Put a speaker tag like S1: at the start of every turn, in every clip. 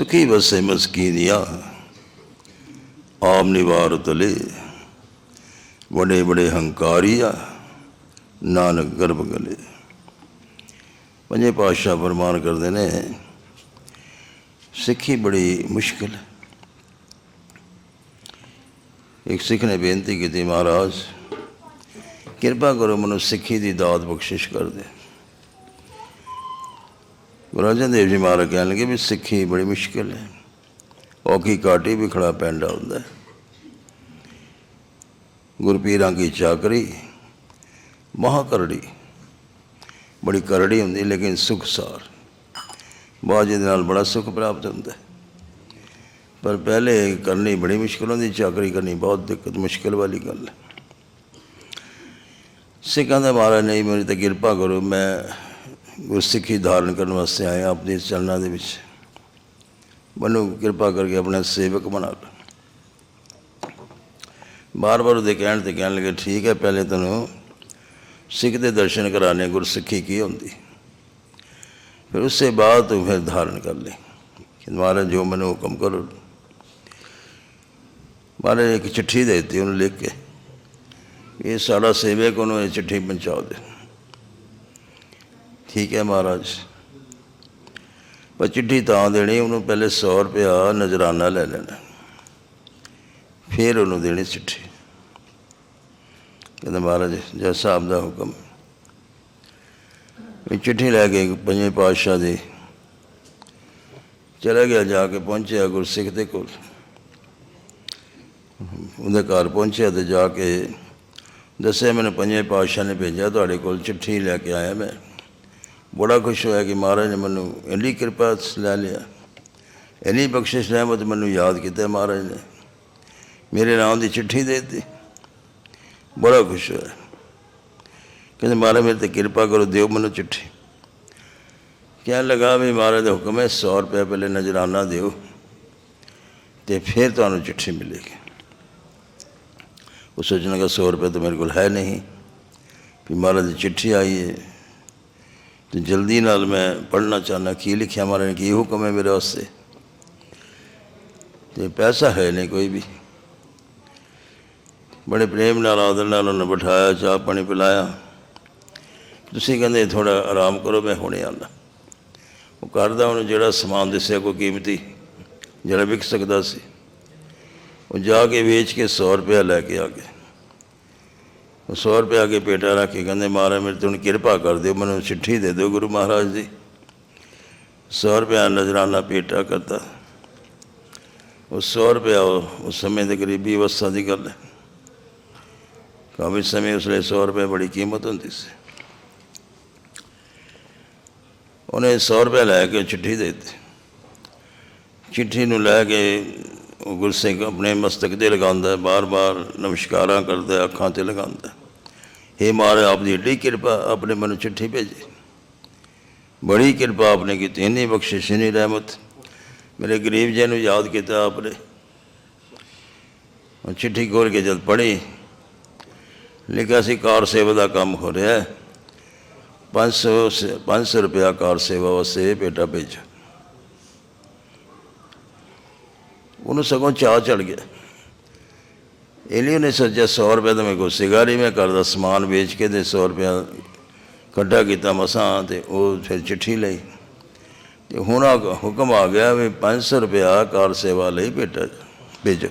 S1: ਸੁਖੀ ਵਸੇ ਮਸਕੀਨੀਆ ਆਮ ਨਿਵਾਰ ਤਲੇ। ਬੜੇ ਬੜੇ ਹੰਕਾਰੀਆ ਨਾਨਕ ਗਰਭ ਗਲੇ। ਪੰਜੇ ਪਾਤਸ਼ਾਹ ਫਰਮਾਨ ਕਰਦੇ ਨੇ, ਸਿੱਖੀ ਬੜੀ ਮੁਸ਼ਕਿਲ। ਇੱਕ ਸਿੱਖ ਨੇ ਬੇਨਤੀ ਕੀਤੀ ਮਹਾਰਾਜ, ਕਿਰਪਾ ਕਰੋ ਮੈਨੂੰ ਸਿੱਖੀ ਦੀ ਦਾਤ ਬਖਸ਼ਿਸ਼ ਕਰ ਦੇ। ਗੁਰੂ ਅਰਜਨ ਦੇਵ ਜੀ ਮਹਾਰਾਜ ਕਹਿਣ ਲੱਗੇ ਵੀ ਸਿੱਖੀ ਬੜੀ ਮੁਸ਼ਕਿਲ ਹੈ। ਔਖੀ ਕਾਟੀ ਵੀ ਖੜਾ ਪੈਂਦਾ ਹੁੰਦਾ ਗੁਰਪੀਰਾਂ ਕੀ ਚਾਕਰੀ, ਮਹਾ ਕਰੜੀ। ਬੜੀ ਕਰੜੀ ਹੁੰਦੀ, ਲੇਕਿਨ ਸੁਖ ਸਾਰ। ਬਾਅਦ ਦੇ ਨਾਲ ਬੜਾ ਸੁਖ ਪ੍ਰਾਪਤ ਹੁੰਦਾ ਪਰ ਪਹਿਲੇ ਕਰਨੀ ਬੜੀ ਮੁਸ਼ਕਿਲ ਹੁੰਦੀ, ਚਾਕਰੀ ਕਰਨੀ ਬਹੁਤ ਦਿੱਕਤ, ਮੁਸ਼ਕਿਲ ਵਾਲੀ ਗੱਲ ਹੈ। ਸਿੱਖਾਂ ਦਾ ਮਹਾਰਾਜ ਨਹੀਂ ਮੇਰੀ ਤਾਂ ਕਿਰਪਾ ਕਰੋ, ਮੈਂ ਗੁਰਸਿੱਖੀ ਧਾਰਨ ਕਰਨ ਵਾਸਤੇ ਆਇਆ ਆਪਣੇ ਚਰਨਾਂ ਦੇ ਵਿੱਚ। ਮੈਨੂੰ ਕਿਰਪਾ ਕਰਕੇ ਆਪਣਾ ਸੇਵਕ ਬਣਾ ਲਓ। ਬਾਰ-ਬਾਰ ਉਹਦੇ ਕਹਿਣ ਤੇ ਕਹਿਣ ਲੱਗੇ, ਠੀਕ ਹੈ, ਪਹਿਲੇ ਤੈਨੂੰ ਸਿੱਖ ਦੇ ਦਰਸ਼ਨ ਕਰਾਣੇ, ਗੁਰਸਿੱਖੀ ਕੀ ਹੁੰਦੀ? ਫਿਰ ਉਸੇ ਬਾਅਦ ਤੂੰ ਫਿਰ ਧਾਰਨ ਕਰ ਲੈ। ਕਿ ਮਹਾਰਾਜ, ਜੋ ਮੈਨੂੰ ਹੁਕਮ ਕਰੋ। ਮਹਾਰਾਜ ਇੱਕ ਚਿੱਠੀ ਦੇ ਦਿੱਤੀ ਉਹਨੂੰ ਲਿਖ ਕੇ। ਇਹ ਸਾਡਾ ਸੇਵਕ ਉਹਨੂੰ ਇਹ ਚਿੱਠੀ ਪਹੁੰਚਾਓ ਦੇ। ਠੀਕ ਹੈ ਮਹਾਰਾਜ। ਪਰ ਚਿੱਠੀ ਤਾਂ ਦੇਣੀ, ਉਹਨੂੰ ਪਹਿਲੇ 100 ਰੁਪਇਆ ਨਜ਼ਰਾਨਾ ਲੈ ਲੈਣਾ। ਫਿਰ ਉਹਨੂੰ ਦੇਣੀ ਚਿੱਠੀ। ਕਹਿੰਦਾ ਮਹਾਰਾਜ ਜੈ ਸਾਹਿਬ ਦਾ ਹੁਕਮ। ਇਹ ਚਿੱਠੀ ਲੈ ਕੇ ਪੰਜਵੇਂ ਪਾਤਸ਼ਾਹ ਦੇ ਚਲਾ ਗਿਆ, ਜਾ ਕੇ ਪਹੁੰਚਿਆ ਗੁਰਸਿੱਖ ਦੇ ਕੋਲ। ਉਹਦੇ ਘਰ ਪਹੁੰਚਿਆ ਤੇ ਜਾ ਕੇ ਦੱਸਿਆ, ਮੈਨੂੰ ਪੰਜਵੇਂ ਪਾਤਸ਼ਾਹ ਨੇ ਭੇਜਿਆ, ਤੁਹਾਡੇ ਕੋਲ ਚਿੱਠੀ ਲੈ ਕੇ ਆਇਆ ਮੈਂ। ਬੜਾ ਖੁਸ਼ ਹੋਇਆ ਕਿ ਮਹਾਰਾਜ ਨੇ ਮੈਨੂੰ ਇੰਨੀ ਕਿਰਪਾ ਲੈ ਲਿਆ। ਇੰਨੀ ਬਖਸ਼ਿਸ਼ ਰਹਿਮਤ ਮੈਨੂੰ ਯਾਦ ਕੀਤਾ ਮਹਾਰਾਜ ਨੇ। ਮੇਰੇ ਨਾਮ ਦੀ ਚਿੱਠੀ ਦੇ ਦਿੱਤੀ। ਬੜਾ ਖੁਸ਼ ਹੋਇਆ। ਕਹਿੰਦੇ, ਮਹਾਰਾਜ, ਮੇਰੇ ਤੇ ਕਿਰਪਾ ਕਰੋ, ਦਿਓ ਮੈਨੂੰ ਚਿੱਠੀ। ਕਹਿਣ ਲੱਗਾ ਵੀ ਮਹਾਰਾਜ ਦਾ ਹੁਕਮ ਹੈ 100 ਰੁਪਏ ਪਹਿਲੇ ਨਜ਼ਰਾਨਾ ਦਿਓ ਤੇ ਫਿਰ ਤੁਹਾਨੂੰ ਚਿੱਠੀ ਮਿਲੇਗੀ। ਉਹ ਸੋਚਣ ਲੱਗਾ 100 ਰੁਪਏ ਤਾਂ ਮੇਰੇ ਕੋਲ ਹੈ ਨਹੀਂ। ਵੀ ਮਹਾਰਾਜ ਦੀ ਚਿੱਠੀ ਆਈ ਹੈ। ਤੇ ਜਲਦੀ ਨਾਲ ਮੈਂ ਪੜ੍ਹਨਾ ਚਾਹੁੰਦਾ, ਕੀ ਲਿਖਿਆ ਮਹਾਰਾਜ ਨੇ, ਕੀ ਹੁਕਮ ਹੈ ਮੇਰੇ ਵਾਸਤੇ? ਤੇ ਪੈਸਾ ਹੈ ਨਹੀਂ ਕੋਈ ਵੀ। ਬੜੇ ਪ੍ਰੇਮ ਨਾਲ, ਆਦਰ ਨਾਲ ਉਹਨੇ ਬਿਠਾਇਆ, ਚਾਹ ਪਾਣੀ ਪਿਲਾਇਆ। ਤੁਸੀਂ ਕਹਿੰਦੇ ਥੋੜਾ ਆਰਾਮ ਕਰੋ, ਮੈਂ ਹੁਣੇ ਆਉਂਦਾ। ਉਹ ਕਰਦਾ, ਉਹਨੂੰ ਜਿਹੜਾ ਸਮਾਨ ਦਿਸਿਆ, ਕੋਈ ਕੀਮਤੀ, ਜਿਹੜਾ ਵਿਕ ਸਕਦਾ ਸੀ। ਉਹ ਜਾ ਕੇ ਵੇਚ ਕੇ 100 ਰੁਪਇਆ ਲੈ ਕੇ ਆ ਗਿਆ। ਉਹ 100 ਰੁਪਇਆ ਅੱਗੇ ਪੇਟਾ ਰੱਖ ਕੇ ਕਹਿੰਦੇ, ਮਹਾਰਾਜ, ਮੇਰੇ ਤੇ ਹੁਣ ਕਿਰਪਾ ਕਰ ਦਿਓ, ਮੈਨੂੰ ਚਿੱਠੀ ਦੇ ਦਿਓ ਗੁਰੂ ਮਹਾਰਾਜ ਦੀ। 100 ਰੁਪਇਆ ਨਜ਼ਰਾਨਾ ਪੇਟਾ ਕਰਤਾ। ਉਹ 100 ਰੁਪਇਆ ਉਹ- ਉਸ ਸਮੇਂ ਦੇ ਗਰੀਬੀ ਅਵਸਥਾ ਦੀ ਗੱਲ ਹੈ। ਕਾਫੀ ਸਮੇਂ ਉਸ ਲਈ 100 ਰੁਪਏ ਬੜੀ ਕੀਮਤ ਹੁੰਦੀ ਸੀ। ਉਹਨੇ 100 ਰੁਪਏ ਲੈ ਕੇ ਚਿੱਠੀ ਦੇ ਦਿੱਤੀ। ਚਿੱਠੀ ਨੂੰ ਲੈ ਕੇ ਉਹ ਗੁਰਸਿੱਖ ਆਪਣੇ ਮਸਤਕ ਤੇ ਲਗਾਉਂਦਾ, ਬਾਰ-ਬਾਰ ਨਮਸਕਾਰਾਂ ਕਰਦਾ, ਅੱਖਾਂ ਤੇ ਲਗਾਉਂਦਾ। हे ਮਹਾਰਾਜ ਆਪ ਦੀ ਏਡੀ ਕਿਰਪਾ, ਆਪਣੇ ਮੈਨੂੰ ਚਿੱਠੀ ਭੇਜੀ। ਬੜੀ ਕਿਰਪਾ ਆਪਨੇ ਕੀਤੀ, ਇੰਨੀ ਬਖਸ਼ਿਸ਼, ਇੰਨੀ ਰਹਿਮਤ। ਮੇਰੇ ਗਰੀਬ ਜੀ ਨੂੰ ਯਾਦ ਕੀਤਾ ਆਪਨੇ। ਉਹ ਚਿੱਠੀ ਖੋਲ ਕੇ ਜਦ ਪੜ੍ਹੀ, ਲਿਖਿਆ ਸੀ, ਕਾਰ ਸੇਵਾ ਦਾ ਕੰਮ ਹੋ ਰਿਹਾ ਹੈ। 500 ਸੇ- 500 ਰੁਪਇਆ ਕਾਰ ਸੇਵਾ ਵਾਸਤੇ ਬੇਟਾ ਭੇਜੋ। ਉਹਨੂੰ ਸਗੋਂ ਚਾਹ ਚੜ ਗਿਆ। ਇਹ ਲਈ ਉਹਨੇ ਸੋਚਿਆ 100 ਰੁਪਏ ਤਾਂ ਮੇਰੇ ਕੋਲ ਸਿਗਾਰੀ ਮੈਂ ਕਰਦਾ ਸਮਾਨ ਵੇਚ ਕੇ ਤੇ 100 ਰੁਪਇਆ ਇਕੱਠਾ ਕੀਤਾ ਮਸਾਂ ਤੇ ਉਹ ਫਿਰ ਚਿੱਠੀ ਲਈ। ਤੇ ਹੁਣ ਆ ਹੁਕਮ ਆ ਗਿਆ ਵੀ 500 ਰੁਪਇਆ ਕਾਰ ਸੇਵਾ ਲਈ ਭੇਟਾ ਭੇਜੋ।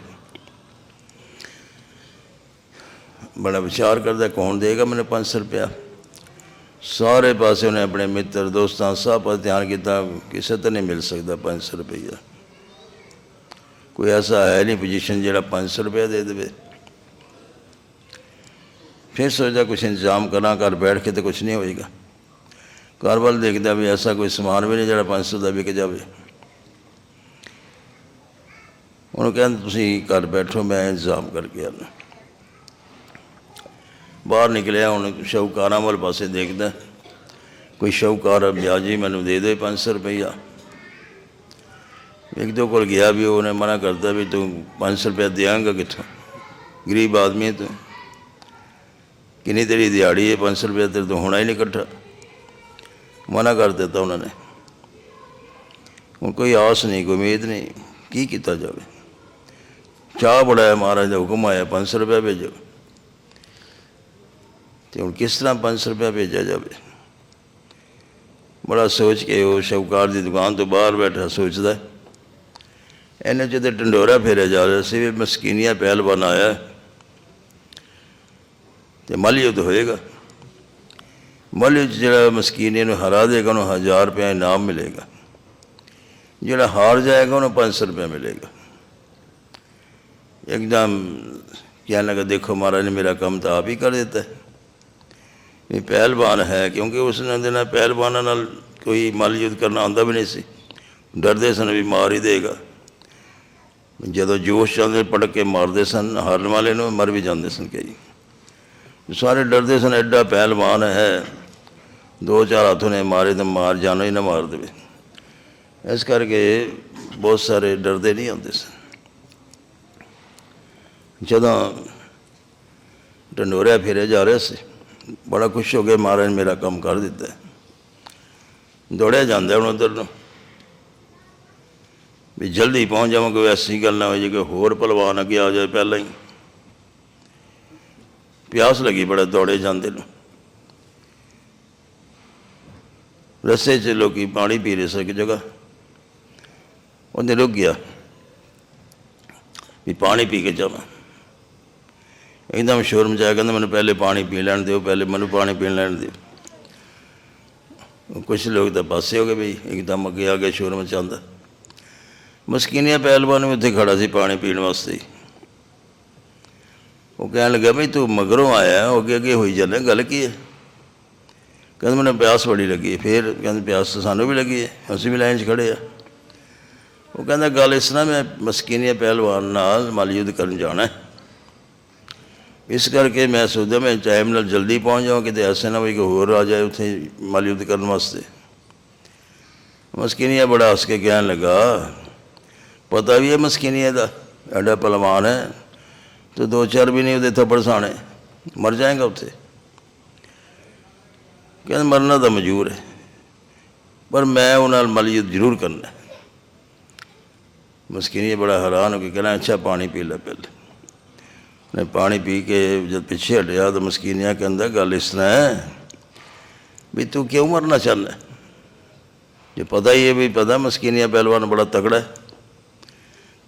S1: ਬੜਾ ਵਿਚਾਰ ਕਰਦਾ, ਕੌਣ ਦੇਗਾ ਮੈਨੂੰ 500 ਰੁਪਇਆ? ਸਾਰੇ ਪਾਸੇ ਉਹਨੇ ਆਪਣੇ ਮਿੱਤਰ, ਦੋਸਤਾਂ ਸਭ ਪਰ ਧਿਆਨ ਕੀਤਾ, ਕਿਸੇ ਤੇ ਨਹੀਂ ਮਿਲ ਸਕਦਾ 500 ਰੁਪਇਆ। ਕੋਈ ਐਸਾ ਹੈ ਨਹੀਂ ਪੋਜੀਸ਼ਨ ਜਿਹੜਾ 500 ਰੁਪਇਆ ਦੇ ਦੇਵੇ। ਫਿਰ ਸੋਚਦਾ ਕੁਛ ਇੰਤਜ਼ਾਮ ਕਰਾਂ, ਘਰ ਬੈਠ ਕੇ ਤੇ ਕੁਛ ਨਹੀਂ ਹੋਏਗਾ। ਘਰ ਵੱਲ ਦੇਖਦਾ ਵੀ ਐਸਾ ਕੋਈ ਸਮਾਨ ਵੀ ਨਹੀਂ ਜਿਹੜਾ 500 ਦਾ ਵਿਕ ਜਾਵੇ। ਉਹਨੂੰ ਕਹਿੰਦੇ, ਤੁਸੀਂ ਘਰ ਬੈਠੋ, ਮੈਂ ਇੰਤਜ਼ਾਮ ਕਰਕੇ ਆਉਣਾ ਬਾਹਰ ਨਿਕਲਿਆ, ਹੁਣ ਸ਼ੌਕਾਰਾਂ ਵੱਲ ਪਾਸੇ ਦੇਖਦਾ, ਕੋਈ ਸ਼ੌਕਾਰ ਵਿਆਜੀ ਮੈਨੂੰ ਦੇ ਦੇ 500 ਰੁਪਈਆ। ਇੱਕ ਦੋ ਕੋਲ ਗਿਆ ਵੀ ਉਹਨੇ ਮਨਾ ਕਰਦਾ ਵੀ ਤੂੰ 500 ਰੁਪਏ ਦਿਆਂਗਾ ਕਿੱਥੋਂ ਗਰੀਬ ਆਦਮੀ ਹੈ ਤੂੰ ਕਿੰਨੀ ਤੇਰੀ ਦਿਹਾੜੀ ਹੈ 500 ਰੁਪਏ ਤੇਰੇ ਤੋਂ ਹੋਣਾ ਹੀ ਨਹੀਂ ਇਕੱਠਾ ਮਨਾ ਕਰ ਦਿੱਤਾ ਉਹਨਾਂ ਨੇ ਹੁਣ ਕੋਈ ਆਸ ਨਹੀਂ ਕੋਈ ਉਮੀਦ ਨਹੀਂ ਕੀ ਕੀਤਾ ਜਾਵੇ ਚਾਹ ਬੜਾਇਆ ਮਹਾਰਾਜ ਦਾ ਹੁਕਮ ਆਇਆ 500 ਰੁਪਏ ਭੇਜੋ ਤੇ ਹੁਣ ਕਿਸ ਤਰ੍ਹਾਂ 500 ਰੁਪਏ ਭੇਜਿਆ ਜਾਵੇ ਬੜਾ ਸੋਚ ਕੇ ਉਹ ਸ਼ੌਕਾਰ ਦੀ ਦੁਕਾਨ ਤੋਂ ਬਾਹਰ ਬੈਠਾ ਸੋਚਦਾ ਇਹਨੇ ਜਦੋਂ ਢੰਡੋਰਾ ਫੇਰਿਆ ਜਾ ਰਿਹਾ ਸੀ, ਵੀ ਮਸਕੀਨੀਆ ਪਹਿਲਵਾਨ ਆਇਆ ਤੇ ਮਲਯੁੱਧ ਹੋਏਗਾ। ਮਲਯੁੱਧ 'ਚ ਜਿਹੜਾ ਮਸਕੀਨੇ ਨੂੰ ਹਰਾ ਦੇਗਾ, ਉਹਨੂੰ 1000 ਰੁਪਏ ਇਨਾਮ ਮਿਲੇਗਾ। ਜਿਹੜਾ ਹਾਰ ਜਾਏਗਾ, ਉਹਨੂੰ 500 ਰੁਪਏ ਮਿਲੇਗਾ। ਇੱਕਦਮ ਕਹਿਣ ਲੱਗਾ, ਦੇਖੋ ਮਹਾਰਾਜ ਨੇ ਮੇਰਾ ਕੰਮ ਤਾਂ ਆਪ ਹੀ ਕਰ ਦਿੱਤਾ ਹੈ। ਇਹ ਪਹਿਲਵਾਨ ਹੈ, ਕਿਉਂਕਿ ਉਸ ਨੇ ਦੇ ਨਾਲ ਪਹਿਲਵਾਨਾਂ ਨਾਲ ਕੋਈ ਮਾਲ ਯੁੱਧ ਕਰਨਾ ਆਉਂਦਾ ਵੀ ਨਹੀਂ ਸੀ। ਡਰਦੇ ਸਨ ਵੀ ਮਾਰ ਹੀ ਦੇਗਾ। ਜਦੋਂ ਜੋਸ਼ ਚਾਹੁੰਦੇ ਪਟਕ ਕੇ ਮਾਰਦੇ ਸਨ, ਹਾਰਨ ਵਾਲੇ ਨੂੰ ਮਰ ਵੀ ਜਾਂਦੇ ਸਨ ਕਈ। ਸਾਰੇ ਡਰਦੇ ਸਨ, ਐਡਾ ਪਹਿਲਵਾਨ ਹੈ, ਦੋ ਚਾਰ ਹੱਥੋਂ ਨੇ ਮਾਰੇ ਤਾਂ ਮਾਰ ਜਾਣਾ ਹੀ ਨਾ ਮਾਰ ਦੇਵੇ। ਇਸ ਕਰਕੇ ਬਹੁਤ ਸਾਰੇ ਡਰਦੇ ਨਹੀਂ ਆਉਂਦੇ ਸਨ। ਜਦੋਂ ਢੰਡੋਰਿਆ ਫਿਰੇ ਜਾ ਰਿਹਾ ਸੀ, ਬੜਾ ਖੁਸ਼ ਹੋ ਕੇ ਮਹਾਰਾਜ ਨੇ ਮੇਰਾ ਕੰਮ ਕਰ ਦਿੱਤਾ। ਦੌੜਿਆ ਜਾਂਦਾ ਹੁਣ ਉਧਰ ਨੂੰ। ਵੀ ਜਲਦੀ ਪਹੁੰਚ ਜਾਵਾਂ, ਕੋਈ ਐਸੀ ਗੱਲ ਨਾ ਹੋ ਜੇ ਕਿ ਹੋਰ ਪਹਿਲਵਾਨ ਅੱਗੇ ਆ ਜਾਏ ਪਹਿਲਾਂ ਹੀ। ਪਿਆਸ ਲੱਗੀ ਬੜਾ ਦੌੜੇ ਜਾਂਦੇ ਨੂੰ। ਰਸਤੇ 'ਚ ਲੋਕੀ ਪਾਣੀ ਪੀ ਰਹੇ ਸੀ ਇੱਕ ਜਗ੍ਹਾ। ਉਹਨੇ ਰੁਕ ਗਿਆ ਵੀ ਪਾਣੀ ਪੀ ਕੇ ਜਾਵਾਂ। ਇੱਕਦਮ ਸ਼ੋਰ ਮਚਾਇਆ ਕਹਿੰਦਾ, ਮੈਨੂੰ ਪਹਿਲੇ ਪਾਣੀ ਪੀ ਲੈਣ ਦਿਓ, ਪਹਿਲੇ ਮੈਨੂੰ ਪਾਣੀ ਪੀਣ ਲੈਣ ਦਿਓ। ਕੁਝ ਲੋਕ ਤਾਂ ਪਾਸੇ ਹੋ ਗਏ ਵੀ ਇੱਕਦਮ ਅੱਗੇ ਆ ਕੇ ਸ਼ੋਰ ਮਚਾਉਂਦਾ। ਮਸਕੀਨੀਆ ਪਹਿਲਵਾਨ ਵੀ ਉੱਥੇ ਖੜਾ ਸੀ ਪਾਣੀ ਪੀਣ ਵਾਸਤੇ। ਉਹ ਕਹਿਣ ਲੱਗਾ ਵੀ ਤੂੰ ਮਗਰੋਂ ਆਇਆ ਉਹ ਅੱਗੇ ਅੱਗੇ ਹੋਈ ਜਾਂਦਾ ਗੱਲ ਕੀ ਹੈ? ਕਹਿੰਦਾ, ਮੈਨੂੰ ਪਿਆਸ ਬੜੀ ਲੱਗੀ ਫਿਰ ਕਹਿੰਦੇ, ਪਿਆਸ ਤਾਂ ਸਾਨੂੰ ਵੀ ਲੱਗੀ ਹੈ, ਅਸੀਂ ਵੀ ਲਾਈਨ 'ਚ ਖੜੇ ਆ। ਉਹ ਕਹਿੰਦਾ, ਗੱਲ ਇਸ ਤਰ੍ਹਾਂ, ਮੈਂ ਮਸਕੀਨੀਆ ਪਹਿਲਵਾਨ ਨਾਲ ਮੱਲ ਯੁੱਧ ਕਰਨ ਜਾਣਾ ਹੈ। ਇਸ ਕਰਕੇ ਮੈਂ ਸੋਚਦਾ, ਮੈਂ ਟਾਈਮ ਨਾਲ ਜਲਦੀ ਪਹੁੰਚ ਜਾਵਾਂ, ਕਿਤੇ ਐਸੇ ਨਾ ਹੋਵੇ ਕਿ ਹੋਰ ਆ ਜਾਏ ਉੱਥੇ ਮੱਲ ਯੁੱਧ ਕਰਨ ਵਾਸਤੇ। ਮਸਕੀਨੀਆ ਬੜਾ ਹੱਸ ਕੇ ਕਹਿਣ ਲੱਗਾ ਪਤਾ ਵੀ ਹੈ ਮਸਕੀਨੀਆ ਦਾ ਐਡਾ ਪਹਿਲਵਾਨ ਹੈ। ਤੇ ਦੋ ਚਾਰ ਵੀ ਨਹੀਂ ਉਹਦੇ ਥੱਪੜ ਸਾਣੇ। ਮਰ ਜਾਏਗਾ ਉੱਥੇ। ਕਹਿੰਦਾ ਮਰਨਾ ਤਾਂ ਮਜੂਰ ਹੈ। ਪਰ ਮੈਂ ਉਹਨਾਂ ਨਾਲ ਮੱਲ ਜ਼ਰੂਰ ਕਰਨਾ ਮਸਕੀਨੀ ਬੜਾ ਹੈਰਾਨ ਹੋ ਕੇ ਕਹਿੰਦਾ, ਅੱਛਾ, ਪਾਣੀ ਪੀ ਲੈ ਪਹਿਲੇ। ਨੇ ਪਾਣੀ ਪੀ ਕੇ ਜਦ ਪਿੱਛੇ ਹਟਿਆ ਤਾਂ ਮਸਕੀਨੀਆ ਕਹਿੰਦਾ, ਗੱਲ ਇਸ ਤਰ੍ਹਾਂ ਹੈ ਵੀ ਤੂੰ ਕਿਉਂ ਮਰਨਾ ਚਾਹੁੰਦਾ ਜੇ ਪਤਾ ਹੀ ਹੈ ਵੀ ਪਤਾ ਮਸਕੀਨੀਆ ਪਹਿਲਵਾਨ ਬੜਾ ਤਕੜਾ ਹੈ।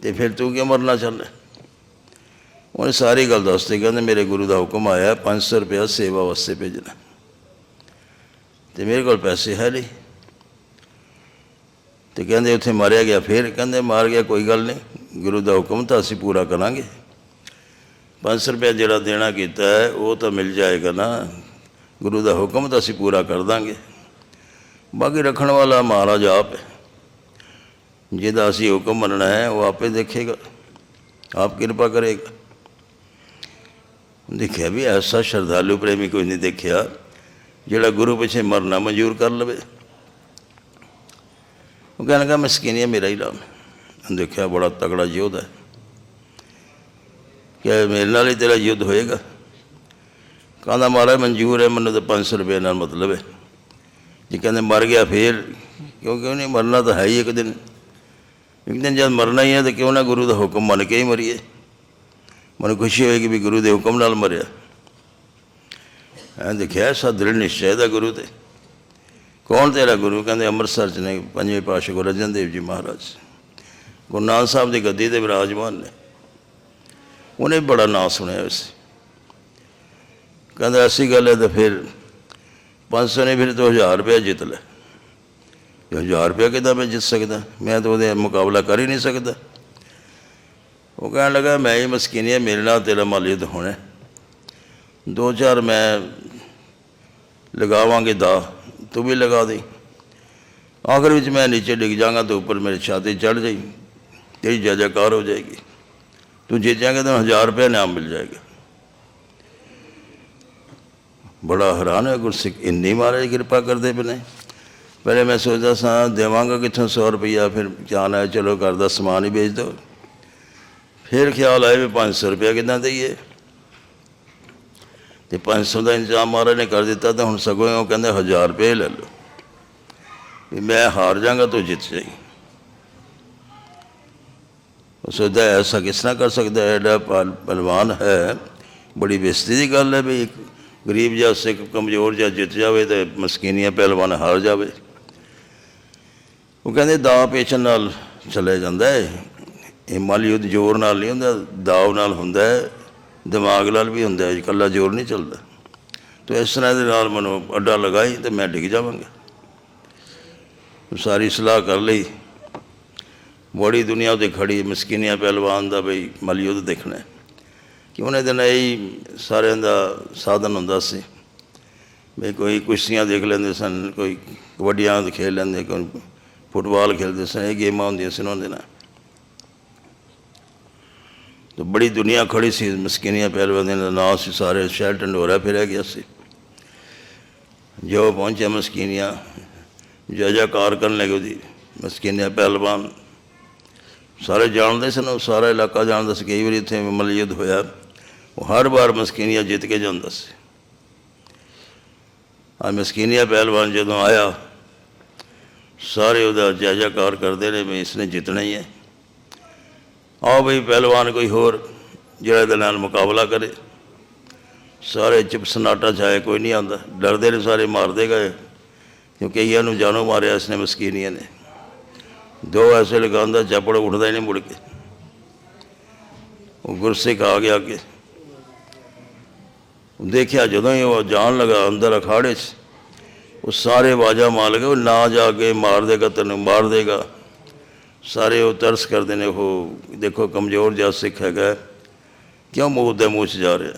S1: ਤੇ ਫਿਰ ਤੂੰ ਕਿਉਂ ਮਰਨਾ ਚਾਹੁੰਦਾ? ਉਹਨੇ ਸਾਰੀ ਗੱਲ ਦੱਸਤੀ ਕਹਿੰਦੇ ਮੇਰੇ ਗੁਰੂ ਦਾ ਹੁਕਮ ਆਇਆ 500 ਰੁਪਇਆ ਸੇਵਾ ਵਾਸਤੇ ਭੇਜਣਾ। ਤੇ ਮੇਰੇ ਕੋਲ ਪੈਸੇ ਹੈ ਨਹੀਂ। ਤੇ ਕਹਿੰਦੇ ਉੱਥੇ ਮਾਰਿਆ ਗਿਆ ਫਿਰ, ਕਹਿੰਦੇ ਮਾਰ ਗਿਆ, ਕੋਈ ਗੱਲ ਨਹੀਂ, ਗੁਰੂ ਦਾ ਹੁਕਮ ਤਾਂ ਅਸੀਂ ਪੂਰਾ ਕਰਾਂਗੇ। 500 ਰੁਪਏ ਜਿਹੜਾ ਦੇਣਾ ਕੀਤਾ ਹੈ, ਉਹ ਤਾਂ ਮਿਲ ਜਾਏਗਾ ਨਾ। ਗੁਰੂ ਦਾ ਹੁਕਮ ਤਾਂ ਅਸੀਂ ਪੂਰਾ ਕਰ ਦਾਂਗੇ। ਬਾਕੀ ਰੱਖਣ ਵਾਲਾ ਮਹਾਰਾਜ ਆਪ ਹੈ। ਜਿਹਦਾ ਅਸੀਂ ਹੁਕਮ ਮੰਨਣਾ ਹੈ, ਉਹ ਆਪੇ ਦੇਖੇਗਾ। ਆਪ ਕਿਰਪਾ ਕਰੇਗਾ। ਦੇਖਿਆ ਵੀ ਐਸਾ ਸ਼ਰਧਾਲੂ ਪ੍ਰੇਮੀ ਕੋਈ ਨਹੀਂ ਦੇਖਿਆ, ਜਿਹੜਾ ਗੁਰੂ ਪਿੱਛੇ ਮਰਨਾ ਮਨਜ਼ੂਰ ਕਰ ਲਵੇ। ਉਹ ਕਹਿਣ ਲੱਗਾ ਮਸਕੀਨੀਆ ਮੇਰਾ ਹੀ ਨਾਮ ਦੇਖਿਆ ਬੜਾ ਤਕੜਾ ਯੋਧਾ ਹੈ। ਕਿ ਮੇਰੇ ਨਾਲ ਹੀ ਤੇਰਾ ਯੁੱਧ ਹੋਏਗਾ। ਕਹਿੰਦਾ, ਮਹਾਰਾਜ, ਮਨਜ਼ੂਰ ਹੈ, ਮੈਨੂੰ ਤਾਂ 500 ਰੁਪਏ ਨਾਲ ਮਤਲਬ ਹੈ। ਜੇ ਕਹਿੰਦੇ ਮਰ ਗਿਆ ਫੇਰ, ਕਿਉਂਕਿ ਉਹਨੇ ਮਰਨਾ ਤਾਂ ਹੈ ਹੀ ਇੱਕ ਦਿਨ। ਇੱਕ ਦਿਨ ਜਦ ਮਰਨਾ ਹੀ ਹੈ ਤਾਂ ਕਿਉਂ ਨਾ ਗੁਰੂ ਦਾ ਹੁਕਮ ਮੰਨ ਕੇ ਹੀ ਮਰੀਏ। ਮਨ ਖੁਸ਼ੀ ਹੋਏਗੀ ਵੀ ਗੁਰੂ ਦੇ ਹੁਕਮ ਨਾਲ ਮਰਿਆ। ਐਂ ਦੇਖਿਆ, ਐਸਾ ਦ੍ਰਿੜ ਨਿਸ਼ਚੈ ਦਾ ਗੁਰੂ ਤੇ। ਕੌਣ ਤੇਰਾ ਗੁਰੂ? ਕਹਿੰਦੇ ਅੰਮ੍ਰਿਤਸਰ ਚ ਨੇ ਪੰਜਵੇਂ ਪਾਤਸ਼ਾਹ ਗੁਰੂ ਅਰਜਨ ਦੇਵ ਜੀ ਮਹਾਰਾਜ। ਗੁਰੂ ਨਾਨਕ ਸਾਹਿਬ ਦੀ ਗੱਦੀ ਤੇ ਵਿਰਾਜਮਾਨ ਨੇ। ਉਹਨੇ ਬੜਾ ਨਾਂ ਸੁਣਿਆ ਉਸ ਕਹਿੰਦਾ, ਐਸੀ ਗੱਲ ਹੈ ਤਾਂ ਫਿਰ 500 ਨੇ ਫਿਰ ਤੋਂ 1000 ਰੁਪਏ ਜਿੱਤ ਲਿਆ। 1000 ਰੁਪਏ ਕਿੱਦਾਂ ਮੈਂ ਜਿੱਤ ਸਕਦਾ? ਮੈਂ ਤਾਂ ਉਹਦੇ ਮੁਕਾਬਲਾ ਕਰ ਹੀ ਨਹੀਂ ਸਕਦਾ। ਉਹ ਕਹਿਣ ਲੱਗਾ, ਮੈਂ ਹੀ ਮਸਕੀਨੀ ਹੈ ਮੇਰੇ ਨਾਲ ਤੇਰਾ ਮਾਲੀਅਤ ਹੋਣਾ ਦੋ ਚਾਰ ਮੈਂ ਲਗਾਵਾਂਗੇ ਦਾ, ਤੂੰ ਵੀ ਲਗਾ ਦੇ। ਆਖਰ ਵਿੱਚ ਮੈਂ ਨੀਚੇ ਡਿੱਗ ਜਾਵਾਂਗਾ ਤੇ ਉੱਪਰ ਮੇਰੇ ਛਾਤੀ ਚੜ ਜਾਈ। ਤੇਰੀ ਜੈ ਜੈਕਾਰ ਹੋ ਜਾਏਗੀ। ਤੂੰ ਜੇ ਜਾਏਗਾ ਤਾਂ 1000 ਰੁਪਏ ਇਨਾਮ ਮਿਲ ਜਾਏਗਾ। ਬੜਾ ਹੈਰਾਨ ਹੈ ਗੁਰਸਿੱਖ। ਇੰਨੀ ਮਹਾਰਾਜ ਕਿਰਪਾ ਕਰਦੇ ਪਏ ਪਹਿਲੇ ਮੈਂ ਸੋਚਦਾ ਸਾਂ, ਦੇਵਾਂਗਾ ਕਿੱਥੋਂ 100 ਰੁਪਈਆ, ਫਿਰ ਕਿਆਨ ਹੈ, ਚਲੋ ਘਰ ਦਾ ਸਮਾਨ ਹੀ ਵੇਚ ਦੋ ਫਿਰ ਖਿਆਲ ਆਇਆ ਵੀ 500 ਰੁਪਇਆ ਕਿੱਦਾਂ ਦਈਏ। ਤੇ 500 ਦਾ ਇੰਤਜ਼ਾਮ ਮਹਾਰਾਜ ਨੇ ਕਰ ਦਿੱਤਾ, ਤਾਂ ਹੁਣ ਸਗੋਂ ਉਹ ਕਹਿੰਦੇ 1000 ਰੁਪਏ ਲੈ ਲਓ। ਵੀ ਮੈਂ ਹਾਰ ਜਾਗਾ ਤੂੰ ਜਿੱਤ ਜਾਈ। ਉਹ ਸੋਚਦਾ ਐਸਾ ਕਿਸ ਤਰ੍ਹਾਂ ਕਰ ਸਕਦਾ ਹੈ? ਐਡਾ ਪਹਿਲਵਾਨ ਹੈ। ਬੜੀ ਬੇਇੱਜ਼ਤੀ ਦੀ ਗੱਲ ਹੈ ਵੀ ਇੱਕ ਗਰੀਬ ਜਾਂ ਸਿੱਖ ਕਮਜ਼ੋਰ ਜਾਂ ਜਿੱਤ ਜਾਵੇ ਤੇ ਮਸਕੀਨੀਆਂ, ਪਹਿਲਵਾਨ ਹਾਰ ਜਾਵੇ। ਉਹ ਕਹਿੰਦੇ ਦਾ ਪੇਚਣ ਨਾਲ ਚੱਲਿਆ ਜਾਂਦਾ ਹੈ। ਇਹ ਮਾਲੀ ਯੁੱਧ ਜ਼ੋਰ ਨਾਲ ਨਹੀਂ ਹੁੰਦਾ ਦਾਵ ਨਾਲ ਹੁੰਦਾ ਹੈ। ਦਿਮਾਗ ਨਾਲ ਵੀ ਹੁੰਦਾ ਹੈ, ਇਕੱਲਾ ਜ਼ੋਰ ਨਹੀਂ ਚੱਲਦਾ। ਤੇ ਇਸ ਤਰ੍ਹਾਂ ਦੇ ਨਾਲ ਮੈਨੂੰ ਅੱਡਾ ਲਗਾਈ ਤੇ ਮੈਂ ਡਿੱਗ ਜਾਵਾਂਗਾ। ਸਾਰੀ ਸਲਾਹ ਕਰ ਲਈ। ਬੜੀ ਦੁਨੀਆ ਤੇ ਖੜੀ ਮਸਕੀਨੀਆਂ ਪਹਿਲਵਾਨ ਦਾ ਬਈ ਮਾਲੀ ਯੁੱਧ ਦੇਖਣਾ ਹੈ। ਕਿ ਉਹਨੇ ਦਿਨ ਇਹੀ ਸਾਰਿਆਂ ਦਾ ਸਾਧਨ ਹੁੰਦਾ ਸੀ। ਵੀ ਕੋਈ ਕੁਸ਼ਤੀਆਂ ਦੇਖ ਲੈਂਦੇ ਸਨ, ਕੋਈ ਕਬੱਡੀਆਂ ਖੇਡ ਲੈਂਦੇ, ਕੋਈ ਫੁੱਟਬਾਲ ਖੇਡਦੇ ਸਨ, ਇਹ ਗੇਮਾਂ ਹੁੰਦੀਆਂ ਸੀ ਉਹਨਾਂ ਦੇ ਨਾਲ। ਤੇ ਬੜੀ ਦੁਨੀਆ ਖੜੀ ਸੀ, ਮਸਕੀਨੀਆਂ ਪਹਿਲਵਾਨਾਂ ਦਾ ਨਾਂ ਸੀ, ਸਾਰੇ ਸ਼ਹਿਰ ਢੰਡੋਰਾ ਫਿਰਿਆ ਗਿਆ ਸੀ। ਜੋ ਪਹੁੰਚਿਆ ਮਸਕੀਨੀਆਂ ਜਜਾਕਾਰ ਕਰਨ ਲੱਗੇ ਉਹਦੀ, ਮਸਕੀਨਿਆ ਪਹਿਲਵਾਨ। ਸਾਰੇ ਜਾਣਦੇ ਸਨ, ਉਹ ਸਾਰਾ ਇਲਾਕਾ ਜਾਣਦਾ ਸੀ, ਕਈ ਵਾਰੀ ਇੱਥੇ ਮਲ ਹੋਇਆ। ਉਹ ਹਰ ਵਾਰ ਮਸਕੀਨੀਆ ਜਿੱਤ ਕੇ ਜਾਂਦਾ ਸੀ। ਆ ਮਸਕੀਨੀਆਂ ਪਹਿਲਵਾਨ ਜਦੋਂ ਆਇਆ ਸਾਰੇ ਉਹਦਾ ਜਾਜਾਕਾਰ ਕਰਦੇ ਨੇ ਵੀ ਇਸਨੇ ਜਿੱਤਣਾ ਹੀ ਹੈ। ਆਓ ਬਈ ਪਹਿਲਵਾਨ ਕੋਈ ਹੋਰ ਜਿਹੜਾ ਇਹਦੇ ਨਾਲ ਮੁਕਾਬਲਾ ਕਰੇ। ਸਾਰੇ ਚੁੱਪ ਸਨਾਟਾ ਛਾਏ, ਕੋਈ ਨਹੀਂ ਆਉਂਦਾ। ਡਰਦੇ ਨੇ ਸਾਰੇ, ਮਾਰਦੇ ਗਏ। ਕਿਉਂਕਿ ਇਹਨਾਂ ਨੂੰ ਜਾਨੋਂ ਮਾਰਿਆ ਇਸਨੇ ਮਸਕੀਨੀਆਂ ਨੇ। ਦੋ ਐਸੇ ਲਗਾਉਂਦਾ, ਚੱਪੜ ਉੱਠਦਾ ਹੀ ਨਹੀਂ ਮੁੜ ਕੇ। ਉਹ ਗੁਰਸਿੱਖ ਆ ਗਿਆ ਅੱਗੇ। ਦੇਖਿਆ ਜਦੋਂ ਹੀ ਉਹ ਜਾਣ ਲਗਾ ਅੰਦਰ ਅਖਾੜੇ 'ਚ। ਉਹ ਸਾਰੇ ਆਵਾਜ਼ਾਂ ਮਾਰ ਲਗੇ ਉਹ ਨਾ ਜਾ ਕੇ ਮਾਰ ਦੇਗਾ, ਤੈਨੂੰ ਮਾਰ ਦੇਗਾ। ਸਾਰੇ ਉਹ ਤਰਸ ਕਰਦੇ ਨੇ, ਉਹ ਦੇਖੋ ਕਮਜ਼ੋਰ ਜਿਹਾ ਸਿੱਖ ਹੈਗਾ ਕਿਉਂ ਮੌਤ ਦੇ ਮੂੰਹ 'ਚ ਜਾ ਰਿਹਾ?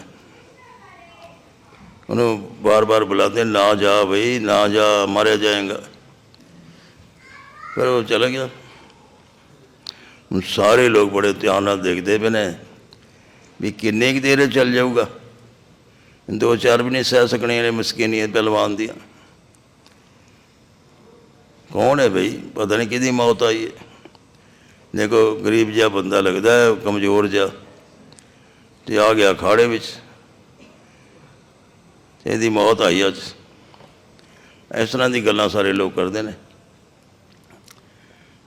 S1: ਉਹਨੂੰ ਬਾਰ-ਬਾਰ ਬੁਲਾਉਂਦੇ ਨਾ ਜਾ ਬਈ, ਨਾ ਜਾ, ਮਾਰਿਆ ਜਾਏਗਾ। ਫਿਰ ਉਹ ਚਲਾ ਗਿਆ। ਹੁਣ ਸਾਰੇ ਲੋਕ ਬੜੇ ਧਿਆਨ ਨਾਲ ਦੇਖਦੇ ਪਏ ਨੇ ਵੀ ਕਿੰਨੇ ਕੁ ਦੇਰ ਚੱਲ ਜਾਊਗਾ। ਦੋ ਚਾਰ ਵੀ ਨਹੀਂ ਸਹਿ ਸਕਣੀਆਂ ਨੇ ਮਸਕੀਨੀਆਂ, ਪਹਿਲਵਾਨ ਦੀਆਂ। ਕੌਣ ਹੈ ਬਈ? ਪਤਾ ਨਹੀਂ ਕਿਹਦੀ ਮੌਤ ਆਈ ਹੈ। ਦੇਖੋ, ਗਰੀਬ ਜਿਹਾ ਬੰਦਾ ਲੱਗਦਾ ਹੈ, ਕਮਜ਼ੋਰ ਜਿਹਾ। ਤੇ ਆ ਗਿਆ ਖਾੜੇ ਵਿੱਚ। ਇਹਦੀ ਮੌਤ ਆਈ ਅੱਜ। ਇਸ ਤਰ੍ਹਾਂ ਦੀ ਗੱਲਾਂ ਸਾਰੇ ਲੋਕ ਕਰਦੇ ਨੇ।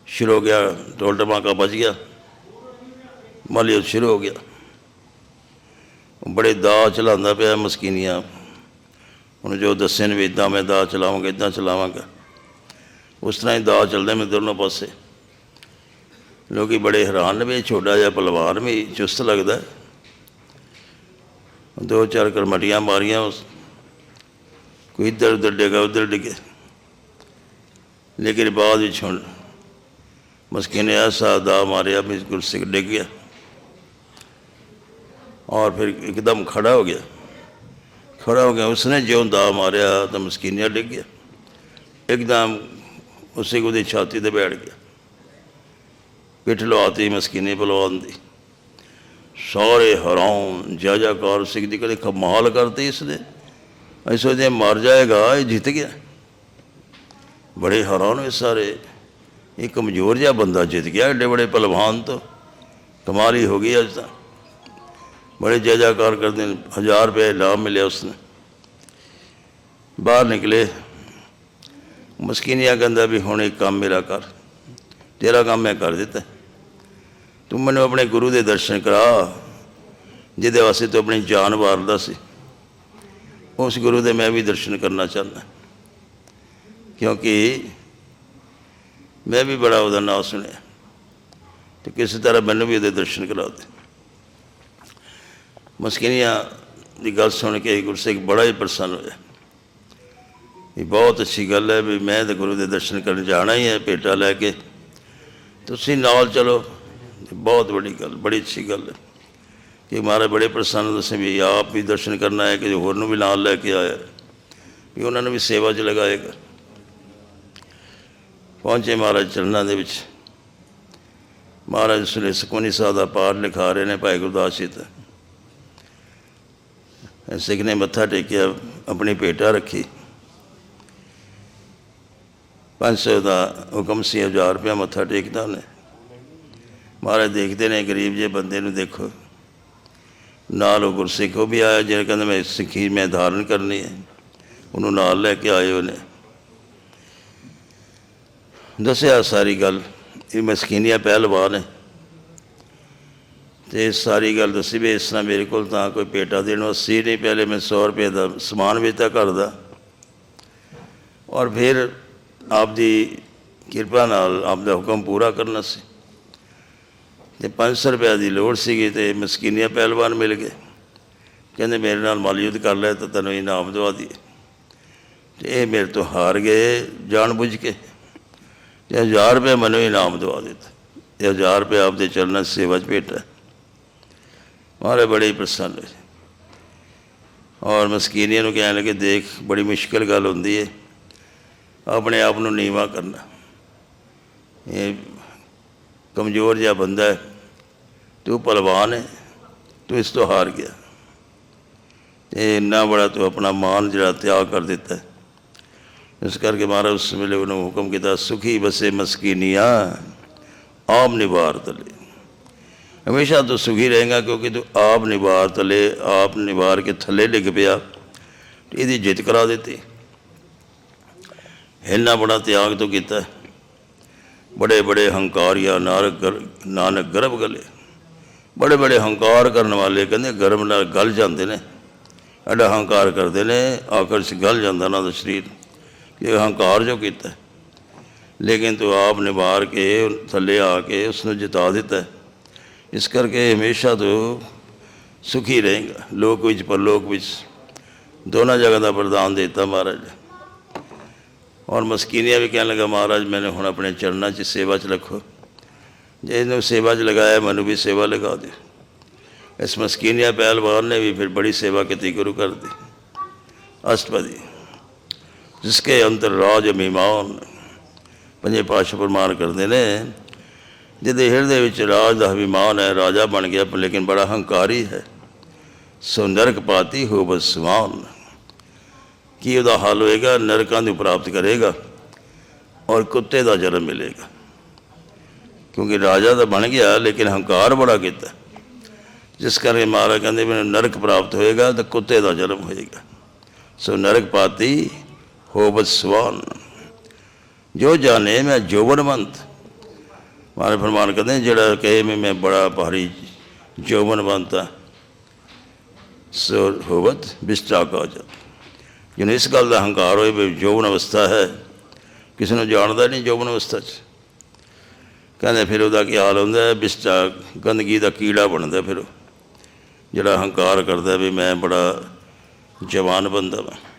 S1: ਸ਼ੁਰੂ ਹੋ ਗਿਆ ਟੋਲ ਟਮਾਕਾ ਬਚ ਗਿਆ। ਮਾਲੀਅਤ ਸ਼ੁਰੂ ਹੋ ਗਿਆ। ਬੜੇ ਦਾ ਚਲਾਉਂਦਾ ਪਿਆ ਮਸਕੀਨੀਆਂ। ਹੁਣ ਜੋ ਦੱਸੇ ਨੇ ਵੀ ਇੱਦਾਂ ਮੈਂ ਦਾ ਚਲਾਵਾਂਗਾ ਇੱਦਾਂ ਚਲਾਵਾਂਗਾ। ਉਸ ਤਰ੍ਹਾਂ ਹੀ ਦਾ ਚੱਲਦਾ ਮੈਂ ਦੋਨੋਂ ਪਾਸੇ ਲੋਕੀ ਬੜੇ ਹੈਰਾਨ ਨੇ ਵੀ ਇਹ ਛੋਟਾ ਜਿਹਾ ਪਹਿਲਵਾਨ ਵੀ ਚੁਸਤ ਲੱਗਦਾ ਹੈ। ਦੋ ਚਾਰ ਕਰਮਟੀਆਂ ਮਾਰੀਆਂ ਉਸ ਕੋਈ ਇੱਧਰ ਉੱਧਰ ਡਿੱਗਾ ਉੱਧਰ ਡਿੱਗੇ ਲੇਕਿਨ ਬਾਅਦ ਵਿੱਚ ਹੁਣ ਮਸਕੀਨ ਨੇ ਐਸਾ ਦਾ ਮਾਰਿਆ ਵੀ ਗੁਰਸਿੱਖ ਡਿੱਗ ਗਿਆ ਔਰ ਫਿਰ ਇੱਕਦਮ ਖੜਾ ਹੋ ਗਿਆ ਖੜਾ ਹੋ ਗਿਆ ਉਸਨੇ ਜਿਉਂ ਦਾ ਮਾਰਿਆ ਤਾਂ ਮਸਕੀਨੀਆ ਡਿੱਗ ਗਿਆ ਇੱਕਦਮ ਉਸੇ ਉਹਦੀ ਛਾਤੀ ਤੇ ਬੈਠ ਗਿਆ। ਪਿੱਠ ਲਵਾਤੀ, ਮਸਕੀਨੇ ਪਹਿਲਵਾਨ ਦੀ ਸਾਰੇ ਹਰਾਮ ਜਾਜਾਕਾਰ ਸਿੰਘ ਦੀ ਕਦੇ ਕਮਾਲ ਕਰਤੀ ਇਸਨੇ। ਅਸੀਂ ਸੋਚਦੇ ਮਰ ਜਾਏਗਾ, ਇਹ ਜਿੱਤ ਗਿਆ। ਬੜੇ ਹੈਰਾਨ ਹੋਏ ਸਾਰੇ। ਇਹ ਕਮਜ਼ੋਰ ਜਿਹਾ ਬੰਦਾ ਜਿੱਤ ਗਿਆ ਏਡੇ ਬੜੇ ਪਹਿਲਵਾਨ ਤੋਂ। ਕਮਾਲ ਹੀ ਹੋ ਗਈ ਅੱਜ ਤਾਂ। ਬੜੇ ਜਾਜਾਕਾਰ ਕਰਦੇ ਨੇ, ਹਜ਼ਾਰ ਰੁਪਏ ਇਨਾਮ ਮਿਲਿਆ ਉਸਨੇ। ਬਾਹਰ ਨਿਕਲੇ। ਮਸਕੀਨੀਆ ਕਹਿੰਦਾ ਵੀ ਹੁਣ ਇੱਕ ਕੰਮ ਮੇਰਾ ਕਰ, ਤੇਰਾ ਕੰਮ ਮੈਂ ਕਰ ਦਿੱਤਾ। ਤੂੰ ਮੈਨੂੰ ਆਪਣੇ ਗੁਰੂ ਦੇ ਦਰਸ਼ਨ ਕਰਾ, ਜਿਹਦੇ ਵਾਸਤੇ ਤੂੰ ਆਪਣੀ ਜਾਨ ਵਾਰਦਾ ਸੀ। ਉਸ ਗੁਰੂ ਦੇ ਮੈਂ ਵੀ ਦਰਸ਼ਨ ਕਰਨਾ ਚਾਹੁੰਦਾ। ਕਿਉਂਕਿ ਮੈਂ ਵੀ ਬੜਾ ਉਹਦਾ ਨਾਮ ਸੁਣਿਆ। ਤੇ ਕਿਸੇ ਤਰ੍ਹਾਂ ਮੈਨੂੰ ਵੀ ਉਹਦੇ ਦਰਸ਼ਨ ਕਰਾ ਦੇ। ਮਸਕੀਨੀਆ ਦੀ ਗੱਲ ਸੁਣ ਕੇ ਗੁਰਸਿੱਖ ਬੜਾ ਹੀ ਪ੍ਰਸੰਨ ਹੋਇਆ। ਇਹ ਬਹੁਤ ਅੱਛੀ ਗੱਲ ਹੈ ਵੀ ਮੈਂ ਤੇ ਗੁਰੂ ਦੇ ਦਰਸ਼ਨ ਕਰਨ ਜਾਣਾ ਹੀ ਹੈ, ਭੇਟਾ ਲੈ ਕੇ। ਤੁਸੀਂ ਨਾਲ ਚਲੋ, ਬਹੁਤ ਵੱਡੀ ਗੱਲ, ਬੜੀ ਅੱਛੀ ਗੱਲ ਹੈ। ਕਿ ਮਹਾਰਾਜ ਬੜੇ ਪ੍ਰਸੰਨ ਦੱਸੇ ਵੀ ਆਪ ਵੀ ਦਰਸ਼ਨ ਕਰਨਾ ਹੈ ਕਿ ਹੋਰ ਨੂੰ ਵੀ ਨਾਲ ਲੈ ਕੇ ਆਇਆ। ਵੀ ਉਹਨਾਂ ਨੂੰ ਵੀ ਸੇਵਾ 'ਚ ਲਗਾਏਗਾ। ਪਹੁੰਚੇ ਮਹਾਰਾਜ ਚਰਨਾਂ ਦੇ ਵਿੱਚ। ਮਹਾਰਾਜ ਸੁਨੇ ਸੁਖਮਨੀ ਸਾਹਿਬ ਦਾ ਪਾਠ ਲਿਖਾ ਰਹੇ ਨੇ ਭਾਈ ਗੁਰਦਾਸ ਜੀ ਤਾਂ। ਸਿੱਖ ਨੇ ਮੱਥਾ ਟੇਕਿਆ, ਆਪਣੀ ਭੇਟਾ ਰੱਖੀ। 500 ਦਾ ਹੁਕਮ ਸੀ 1000 ਰੁਪਇਆ ਮੱਥਾ ਟੇਕਦਾ ਉਹਨੇ। ਮਹਾਰਾਜ ਦੇਖਦੇ ਨੇ, ਗਰੀਬ ਜੇ ਬੰਦੇ ਨੂੰ ਦੇਖੋ। ਨਾਲ ਉਹ ਗੁਰਸਿੱਖ, ਉਹ ਵੀ ਆਇਆ, ਜਿਹੜਾ ਕਹਿੰਦਾ ਮੈਂ ਸਿੱਖੀ ਮੈਂ ਧਾਰਨ ਕਰਨੀ ਹੈ। ਉਹਨੂੰ ਨਾਲ ਲੈ ਕੇ ਆਏ ਉਹਨੇ। ਦੱਸਿਆ ਸਾਰੀ ਗੱਲ, ਇਹ ਮਸਕੀਨੀਆ ਪਹਿਲਵਾਨ ਹੈ। ਤੇ ਸਾਰੀ ਗੱਲ ਦੱਸੀ ਵੀ ਇਸ ਤਰ੍ਹਾਂ ਮੇਰੇ ਕੋਲ ਤਾਂ ਕੋਈ ਪੇਟਾ ਦੇਣ ਨੂੰ 80 ਨਹੀਂ। ਪਹਿਲੇ ਮੈਂ 100 ਰੁਪਏ ਦਾ ਸਮਾਨ ਵੇਚਦਾ ਘਰ ਦਾ। ਔਰ ਫਿਰ ਆਪ ਦੀ ਕਿਰਪਾ ਨਾਲ ਆਪ ਦਾ ਹੁਕਮ ਪੂਰਾ ਕਰਨਾ ਸੀ। ਤੇ 500 ਰੁਪਏ ਦੀ ਲੋੜ ਸੀਗੀ ਤੇ ਮਸਕੀਨੀਆ ਪਹਿਲਵਾਨ ਮਿਲ ਗਏ। ਕਹਿੰਦੇ, ਮੇਰੇ ਨਾਲ ਮਾਲੀ ਯੁੱਧ ਕਰ ਲੈ ਤਾਂ ਤੈਨੂੰ ਇਨਾਮ ਦਵਾ ਦਈਏ। ਤੇ ਇਹ ਮੇਰੇ ਤੋਂ ਹਾਰ ਗਏ, ਜਾਣ ਬੁੱਝ ਕੇ। ਤੇ 1000 ਰੁਪਏ ਮੈਨੂੰ ਇਨਾਮ ਦਵਾ ਦਿੱਤਾ। ਤੇ 1000 ਰੁਪਏ ਆਪ ਦੇ ਚਰਨਾਂ ਸੇਵਾ 'ਚ ਭੇਟਾ ਮਾਰੇ ਬੜੇ ਹੀ ਪ੍ਰਸੰਨ ਹੋਏ। ਔਰ ਮਸਕੀਨੀਆਂ ਨੂੰ ਕਹਿਣ ਲੱਗੇ, ਦੇਖ, ਬੜੀ ਮੁਸ਼ਕਲ ਗੱਲ ਹੁੰਦੀ ਹੈ ਆਪਣੇ ਆਪ ਨੂੰ ਨੀਵਾ ਕਰਨਾ ਇਹ ਕਮਜ਼ੋਰ ਜਿਹਾ ਬੰਦਾ ਹੈ, ਤੂੰ ਪਹਿਲਵਾਨ ਹੈ, ਤੂੰ ਇਸ ਤੋਂ ਹਾਰ ਗਿਆ। ਤੇ ਇੰਨਾ ਬੜਾ ਤੂੰ ਆਪਣਾ ਮਾਨ ਜਿਹੜਾ ਤਿਆਗ ਕਰ ਦਿੱਤਾ ਇਸ ਕਰਕੇ ਮਹਾਰਾਜ ਉਸ ਵੇਲੇ ਉਹਨੂੰ ਹੁਕਮ ਕੀਤਾ, ਸੁਖੀ ਬਸੇ ਮਸਕੀਨੀਆਂ, ਆਪ ਨਿਵਾਰ ਤਲੇ। ਹਮੇਸ਼ਾ ਤੂੰ ਸੁਖੀ ਰਹੇਗਾ ਕਿਉਂਕਿ ਤੂੰ ਆਪ ਨਿਵਾਰ ਤਲੇ, ਆਪ ਨਿਵਾਰ ਕੇ ਥੱਲੇ ਡਿੱਗ ਪਿਆ। ਇਹਦੀ ਜਿੱਤ ਕਰਾ ਦਿੱਤੀ। ਇੰਨਾ ਬੜਾ ਤਿਆਗ ਤੋਂ ਕੀਤਾ। ਬੜੇ ਬੜੇ ਹੰਕਾਰੀਆ ਨਾਨਕ ਗਰ- ਨਾਨਕ ਗਰਭ ਗਲੇ। ਬੜੇ ਬੜੇ ਹੰਕਾਰ ਕਰਨ ਵਾਲੇ ਕਹਿੰਦੇ ਗਰਮ ਨਾਲ ਗਲ ਜਾਂਦੇ ਨੇ। ਐਡਾ ਹੰਕਾਰ ਕਰਦੇ ਨੇ, ਆਖਰ ਚ ਗਲ ਜਾਂਦਾ ਉਹਨਾਂ ਦਾ ਸਰੀਰ। ਕਿ ਹੰਕਾਰ ਜੋ ਕੀਤਾ। ਲੇਕਿਨ ਤੂੰ ਆਪ ਨੇ ਨਿਵਾਰ ਕੇ, ਥੱਲੇ ਆ ਕੇ ਉਸ ਨੂੰ ਜਿਤਾ ਦਿੱਤਾ। ਇਸ ਕਰਕੇ ਹਮੇਸ਼ਾ ਤੂੰ ਸੁਖੀ ਰਹੇਗਾ। ਲੋਕ ਵਿੱਚ ਪਰਲੋਕ ਵਿੱਚ ਦੋਨਾਂ ਜਗ੍ਹਾ ਦਾ ਵਰਦਾਨ ਦਿੱਤਾ ਮਹਾਰਾਜ। ਨੇ। ਔਰ ਮਸਕੀਨੀਆਂ ਵੀ ਕਹਿਣ ਲੱਗਾ, ਮਹਾਰਾਜ, ਮੈਨੂੰ ਹੁਣ ਆਪਣੇ ਚਰਨਾਂ 'ਚ ਸੇਵਾ 'ਚ ਰੱਖੋ। ਜੇ ਇਹਨੂੰ ਸੇਵਾ 'ਚ ਲਗਾਇਆ, ਮੈਨੂੰ ਵੀ ਸੇਵਾ ਲਗਾ ਦੇ ਇਸ ਮਸਕੀਨੀਆ ਪਹਿਲਵਾਨ ਨੇ ਵੀ ਫਿਰ ਬੜੀ ਸੇਵਾ ਕੀਤੀ, ਗੁਰੂ ਘਰ ਦੀ। ਅਸ਼ਟਪਦੀ, ਜਿਸਕੇ ਅੰਦਰ ਰਾਜ ਮਹਿਮਾਨ ਪੰਜੇ ਪਾਤਸ਼ਾਹ ਪ੍ਰਮਾਨ ਕਰਦੇ ਨੇ, ਜਿਹਦੇ ਹਿਰਦੇ ਵਿੱਚ ਰਾਜ ਦਾ ਅਭਿਮਾਨ ਹੈ, ਰਾਜਾ ਬਣ ਗਿਆ ਪਰ ਲੇਕਿਨ ਬੜਾ ਹੰਕਾਰੀ ਹੈ। ਸੋ ਨਰਕ ਪਾਤੀ ਹੋ ਬਸਵਾਨ। ਕੀ ਉਹਦਾ ਹਾਲ ਹੋਏਗਾ, ਨਰਕਾਂ ਨੂੰ ਪ੍ਰਾਪਤ ਕਰੇਗਾ ਔਰ ਕੁੱਤੇ ਦਾ ਜਨਮ ਮਿਲੇਗਾ। ਕਿਉਂਕਿ ਰਾਜਾ ਤਾਂ ਬਣ ਗਿਆ, ਲੇਕਿਨ ਹੰਕਾਰ ਬੜਾ ਕੀਤਾ। ਜਿਸ ਕਰਕੇ ਮਹਾਰਾਜ ਕਹਿੰਦੇ ਮੈਨੂੰ ਨਰਕ ਪ੍ਰਾਪਤ ਹੋਏਗਾ ਤਾਂ ਕੁੱਤੇ ਦਾ ਜਨਮ ਹੋਏਗਾ। ਸੋ ਨਰਕ ਪਾਤੀ ਹੋਬਤ ਸਵਾਨ। ਜੋ ਜਾਣੇ ਮੈਂ ਜੋਬਨਵੰਤ ਮਹਾਰਾਜ ਫਰਮਾਨ ਕਰਦੇ ਜਿਹੜਾ ਕਹੇ ਮੈਂ ਮੈਂ ਬੜਾ ਭਾਰੀ ਜੋਬਨਵੰਤ ਹਾਂ, ਸੋ ਹੋਬਤ ਬਿਸਟਾ ਕਾ ਜਾ ਜਿਹਨੂੰ ਇਸ ਗੱਲ ਦਾ ਹੰਕਾਰ ਹੋਏ ਵੀ ਜੋਬਨ ਅਵਸਥਾ ਹੈ। ਕਿਸੇ ਨੂੰ ਜਾਣਦਾ ਨਹੀਂ ਜੋਬਨ ਅਵਸਥਾ 'ਚ। ਕਹਿੰਦੇ ਫਿਰ ਉਹਦਾ ਕੀ ਹਾਲ ਹੁੰਦਾ ਹੈ? ਬਿਸਟਾ ਗੰਦਗੀ ਦਾ ਕੀੜਾ ਬਣਦਾ ਫਿਰ ਉਹ। ਜਿਹੜਾ ਹੰਕਾਰ ਕਰਦਾ ਵੀ ਮੈਂ ਬੜਾ ਜਵਾਨ ਬੰਦਾ ਹਾਂ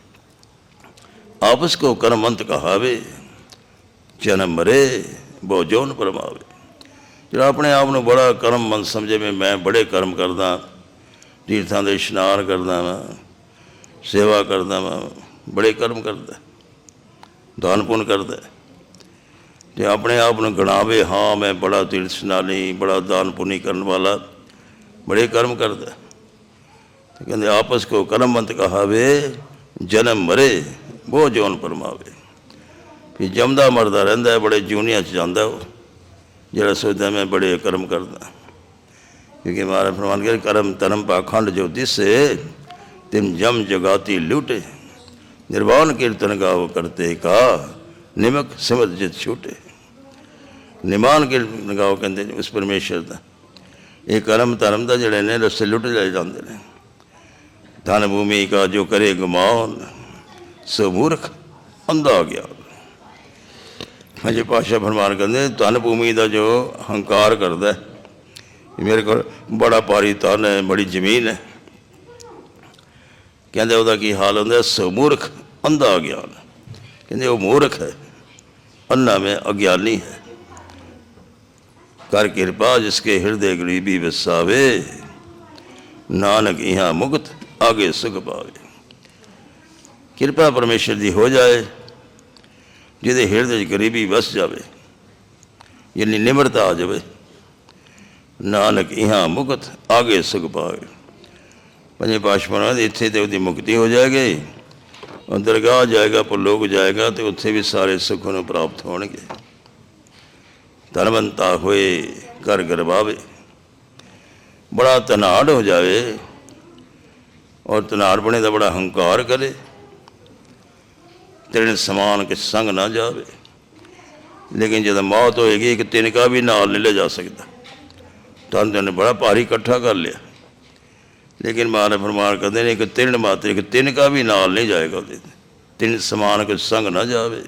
S1: ਆਪਸ ਕੋ ਕਰਮੰਤ ਕਹਾਵੇ, ਜਨਮ ਮਰੇ, ਬਹੁ ਜੋਨ ਪਰਮਾਵੇ। ਜਿਹੜਾ ਆਪਣੇ ਆਪ ਨੂੰ ਬੜਾ ਕਰਮਵੰਤ ਸਮਝੇ ਵੀ ਮੈਂ ਬੜੇ ਕਰਮ ਕਰਦਾ, ਤੀਰਥਾਂ ਦੇ ਇਸ਼ਨਾਨ ਕਰਦਾ ਵਾਂ। ਸੇਵਾ ਕਰਦਾ ਮੈਂ ਬੜੇ ਕਰਮ ਕਰਦਾ ਦਾਨ ਪੁੰਨ ਕਰਦਾ। ਤੇ ਆਪਣੇ ਆਪ ਨੂੰ ਗਣਾਵੇ ਹਾਂ, ਮੈਂ ਬੜਾ ਦਿਲ ਇਸ਼ਨਾਨੀ ਬੜਾ ਦਾਨ ਪੁੰਨੀ ਕਰਨ ਵਾਲਾ। ਬੜੇ ਕਰਮ ਕਰਦਾ। ਤੇ ਕਹਿੰਦੇ, ਆਪਸ ਕੋ ਕਰਮਵੰਤ ਕਹਾਵੇ, ਜਨਮ ਮਰੇ, ਬੋ ਜੋਨ ਪਰਮਾਵੇ। ਵੀ ਜਮਦਾ ਮਰਦਾ ਰਹਿੰਦਾ ਹੈ ਬੜੇ ਜੂਨੀਆਂ ਚ ਜਾਂਦਾ ਉਹ, ਜਿਹੜਾ ਸੋਚਦਾ ਮੈਂ ਬੜੇ ਕਰਮ ਕਰਦਾ। ਕਿਉਂਕਿ ਮਹਾਰਾਜ ਫਰਮਾਨ ਕਰ ਕਰਮ ਧਰਮ ਪਾਖੰਡ ਜੋ ਦਿਸੇ ਤਿਮ ਜਮ ਜਗਾਤੀ ਲੂਟੇ। ਨਿਰਵਾਣ ਕੀਰਤਨ ਗਾਵ ਕਰਤੇ ਕਾ, ਨਿਮਕ ਸਿਮਤ ਜਿਤ ਛੂਟੇ। ਨਿਮਾਨ ਕੀਰਤਨ ਗਾਵ ਕਹਿੰਦੇ ਨੇ ਉਸ ਪਰਮੇਸ਼ਰ ਦਾ। ਇਹ ਕਰਮ ਧਰਮ ਦਾ ਜਿਹੜੇ ਨੇ, ਰਸਤੇ ਲੁੱਟ ਲੈ ਜਾਂਦੇ ਨੇ। ਧਨ ਭੂਮੀ ਕਾ ਜੋ ਕਰੇ ਗਮਾਨ ਸੋ ਮੂਰਖ ਅੰਧਾ ਗਿਆ। ਹਜੇ ਪਾਸ਼ਾ ਫਰਮਾਨ ਕਹਿੰਦੇ ਧਨ ਭੂਮੀ ਦਾ ਜੋ ਹੰਕਾਰ ਕਰਦਾ ਹੈ ਮੇਰੇ ਕੋਲ ਬੜਾ ਭਾਰੀ ਧਨ ਹੈ, ਬੜੀ ਜ਼ਮੀਨ ਹੈ। ਕਹਿੰਦੇ ਉਹਦਾ ਕੀ ਹਾਲ ਹੁੰਦਾ? ਸੋ ਮੂਰਖ ਅੰਧਾ ਗਿਆਨ ਕਹਿੰਦੇ ਉਹ ਮੂਰਖ ਹੈ, ਅੰਨਾ ਮੈਂ ਅਗਿਆਨੀ ਹੈ। ਕਰ ਕਿਰਪਾ ਜਿਸਕੇ ਹਿਰਦੇ ਗਰੀਬੀ ਵਸਾਵੇ, ਨਾਨਕ ਇਹਾਂ ਮੁਕਤ ਆਗੇ ਸੁਖ ਪਾਵੇ। ਕਿਰਪਾ ਪਰਮੇਸ਼ਰ ਦੀ ਹੋ ਜਾਏ, ਜਿਹਦੇ ਹਿਰਦੇ 'ਚ ਗਰੀਬੀ ਵਸ ਜਾਵੇ, ਜਿੰਨੀ ਨਿਮਰਤਾ ਆ ਜਾਵੇ, ਨਾਨਕ ਇਹਾਂ ਮੁਕਤ ਆਗੇ ਸੁਖ ਪਾਵੇ। ਪੰਜੇ ਪਾਸ਼ਪਾਰਾਂ ਦੇ ਇੱਥੇ ਤੇ ਉਹਦੀ ਮੁਕਤੀ ਹੋ ਜਾਏਗੀ। ਉਹ ਦਰਗਾਹ ਜਾਏਗਾ ਪਰਲੋਕ ਜਾਏਗਾ ਤੇ ਉੱਥੇ ਵੀ ਸਾਰੇ ਸੁੱਖ ਨੂੰ ਪ੍ਰਾਪਤ ਹੋਣਗੇ। ਧਨਵੰਤਾ ਹੋਏ, ਘਰ ਗਰਵਾਵੇ ਬੜਾ ਤਨਾੜ ਹੋ ਜਾਵੇ ਔਰ ਤਨਾੜ ਬਣੇ ਦਾ ਬੜਾ ਹੰਕਾਰ ਕਰੇ। ਤੇਰੇ ਸਮਾਨ ਕੇ ਸੰਗ ਨਾ ਜਾਵੇ। ਲੇਕਿਨ ਜਦੋਂ ਮੌਤ ਹੋਏਗੀ, ਇੱਕ ਤਿਨਕਾ ਵੀ ਨਾਲ ਨਹੀਂ ਲੈ ਜਾ ਸਕਦਾ। ਤਾਂ ਤੇ ਬੜਾ ਭਾਰੀ ਇਕੱਠਾ ਕਰ ਲਿਆ। ਲੇਕਿਨ ਮਹਾਰਾਜ ਫਰਮਾਨ ਕਰਦੇ ਨੇ ਕਿ ਤਿੰਨ ਮਾਤਰੇ, ਕਿ ਤਿੰਨ ਕਾ ਵੀ ਨਾਲ ਨਹੀਂ ਜਾਏਗਾ ਉਹਦੇ ਤਿੰਨ ਸਮਾਨ ਕੁਝ ਸੰਗ ਨਾ ਜਾਵੇ।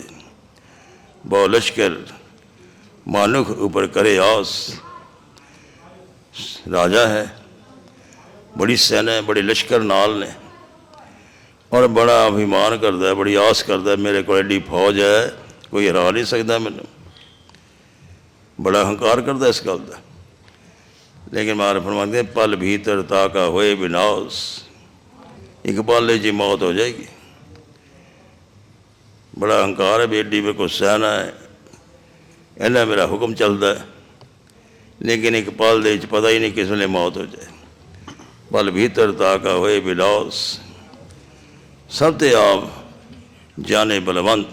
S1: ਬਹੁ ਲਸ਼ਕਰ ਮਾਨੁਖ ਉੱਪਰ ਕਰੇ ਆਸ। ਰਾਜਾ ਹੈ, ਬੜੀ ਸੈਨਾ ਹੈ, ਬੜੇ ਲਸ਼ਕਰ ਨਾਲ ਨੇ। ਔਰ ਬੜਾ ਅਭਿਮਾਨ ਕਰਦਾ ਬੜੀ ਆਸ ਕਰਦਾ ਮੇਰੇ ਕੋਲ ਐਡੀ ਫੌਜ ਹੈ, ਕੋਈ ਹਰਾ ਨਹੀਂ ਸਕਦਾ ਮੈਨੂੰ। ਬੜਾ ਹੰਕਾਰ ਕਰਦਾ ਇਸ ਗੱਲ ਦਾ। ਲੇਕਿਨ ਮਾਰ ਫਰਮਾਉਂਦੇ, ਪਲ ਭੀਤਰ ਤਾਕਾ ਹੋਏ ਵਿਨਾਸ਼ ਇੱਕ ਪਲ ਜੀ ਮੌਤ ਹੋ ਜਾਏਗੀ। ਬੜਾ ਹੰਕਾਰ ਹੈ ਵੀ ਐਡੀ ਮੇਰੇ ਸਹਿਣਾ ਸੈਨਾ ਹੈ। ਇਹਨਾਂ ਮੇਰਾ ਹੁਕਮ ਚੱਲਦਾ ਹੈ। ਲੇਕਿਨ ਇੱਕ ਪਲ ਦੇ ਵਿੱਚ ਪਤਾ ਹੀ ਨਹੀਂ ਕਿਸ ਵੇਲੇ ਮੌਤ ਹੋ ਜਾਏ। ਪਲ ਭੀਤਰ ਤਾਕਾ ਹੋਏ ਵਿਨਾਸ਼ ਸਭ ਤੇ ਆਪ ਜਾਣੇ ਬਲਵੰਤ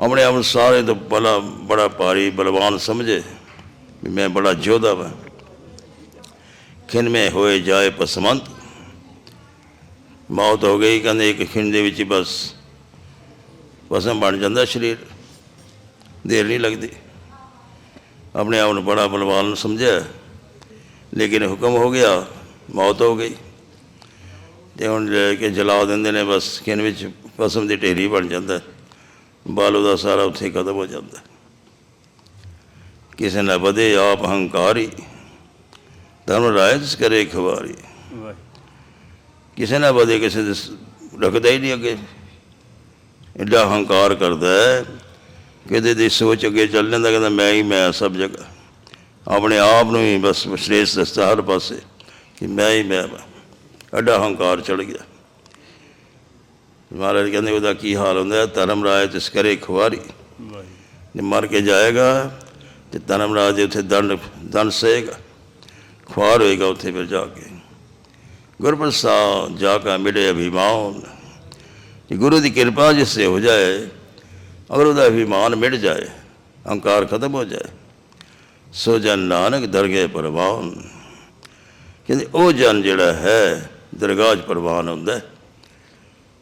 S1: ਆਪਣੇ ਆਪ ਨੂੰ ਸਾਰੇ ਤੋਂ ਬੜਾ ਬੜਾ ਭਾਰੀ ਬਲਵਾਨ ਸਮਝੇ। ਵੀ ਮੈਂ ਬੜਾ ਯੋਧਾ ਵਾ। ਖਿੰਨ ਮੈਂ ਹੋਏ ਜਾਏ ਪਸਮੰਤ। ਮੌਤ ਹੋ ਗਈ, ਕਹਿੰਦੇ ਇੱਕ ਖਿੰਨ ਦੇ ਵਿੱਚ ਬਸ ਪਸਮ ਬਣ ਜਾਂਦਾ ਸਰੀਰ। ਦੇਰ ਨਹੀਂ ਲੱਗਦੀ। ਆਪਣੇ ਆਪ ਨੂੰ ਬੜਾ ਬਲਵਾਨ ਸਮਝਿਆ। ਲੇਕਿਨ ਹੁਕਮ ਹੋ ਗਿਆ, ਮੌਤ ਹੋ ਗਈ। ਤੇ ਹੁਣ ਲੈ ਕੇ ਜਲਾ ਦਿੰਦੇ ਨੇ, ਬਸ ਖਿੰਨ ਵਿੱਚ ਪਸਮ ਦੀ ਢੇਰੀ ਬਣ ਜਾਂਦਾ। ਬਾਲ ਉਹਦਾ ਸਾਰਾ ਉੱਥੇ ਹੀ ਖਤਮ ਹੋ ਜਾਂਦਾ। ਕਿਸੇ ਨਾ ਵਧੇ ਆਪ ਹੰਕਾਰੀ। ਰਾਏ ਜਿਸ ਕਰੇ ਖਵਾਰੀ
S2: ਵਾਹਿਗੁਰੂ।
S1: ਕਿਸੇ ਨਾ ਵਧੇ ਕਿਸੇ ਦੇ ਰੱਖਦਾ ਹੀ ਨਹੀਂ ਅੱਗੇ। ਐਡਾ ਹੰਕਾਰ ਕਰਦਾ ਹੈ। ਕਿਤੇ ਦੀ ਸੋਚ ਅੱਗੇ ਚੱਲ ਜਾਂਦਾ ਕਹਿੰਦਾ ਮੈਂ ਹੀ ਮੈਂ ਸਭ ਜਗ੍ਹਾ। ਆਪਣੇ ਆਪ ਨੂੰ ਹੀ ਬਸ ਵਿਸ਼ੇਸ਼ ਦੱਸਦਾ ਹਰ ਪਾਸੇ ਕਿ ਮੈਂ ਹੀ ਮੈਂ ਐਡਾ ਹੰਕਾਰ ਚੜ ਗਿਆ। ਮਹਾਰਾਜ ਕਹਿੰਦੇ ਉਹਦਾ ਕੀ ਹਾਲ ਹੁੰਦਾ ਧਰਮ ਰਾਏ ਤਿਸ ਕਰੇ ਖੁਆਰੀ ਜੇ ਮਰ ਕੇ ਜਾਏਗਾ ਤੇ ਧਰਮ ਰਾਜ ਦੇ ਉੱਥੇ ਦੰਡ ਦੰਡ ਸਹੇਗਾ। ਖੁਆਰ ਹੋਏਗਾ ਉੱਥੇ ਫਿਰ ਜਾ ਕੇ। ਗੁਰਪ੍ਰਸਾਦ ਜਾ ਕਾ ਮਿਲੇ ਅਭਿਮਾਨ। ਕਿ ਗੁਰੂ ਦੀ ਕਿਰਪਾ ਜਿਸ ਸੇ ਹੋ ਜਾਏ ਅਗਰ ਉਹਦਾ ਅਭਿਮਾਨ ਮਿਟ ਜਾਏ ਅਹੰਕਾਰ ਖਤਮ ਹੋ ਜਾਏ ਸੋ ਜਨ ਨਾਨਕ ਦਰਗਹਿ ਪਰਵਾਨ। ਕਹਿੰਦੇ ਉਹ ਜਨ ਜਿਹੜਾ ਹੈ ਦਰਗਾਹ 'ਚ ਪ੍ਰਵਾਨ ਹੁੰਦਾ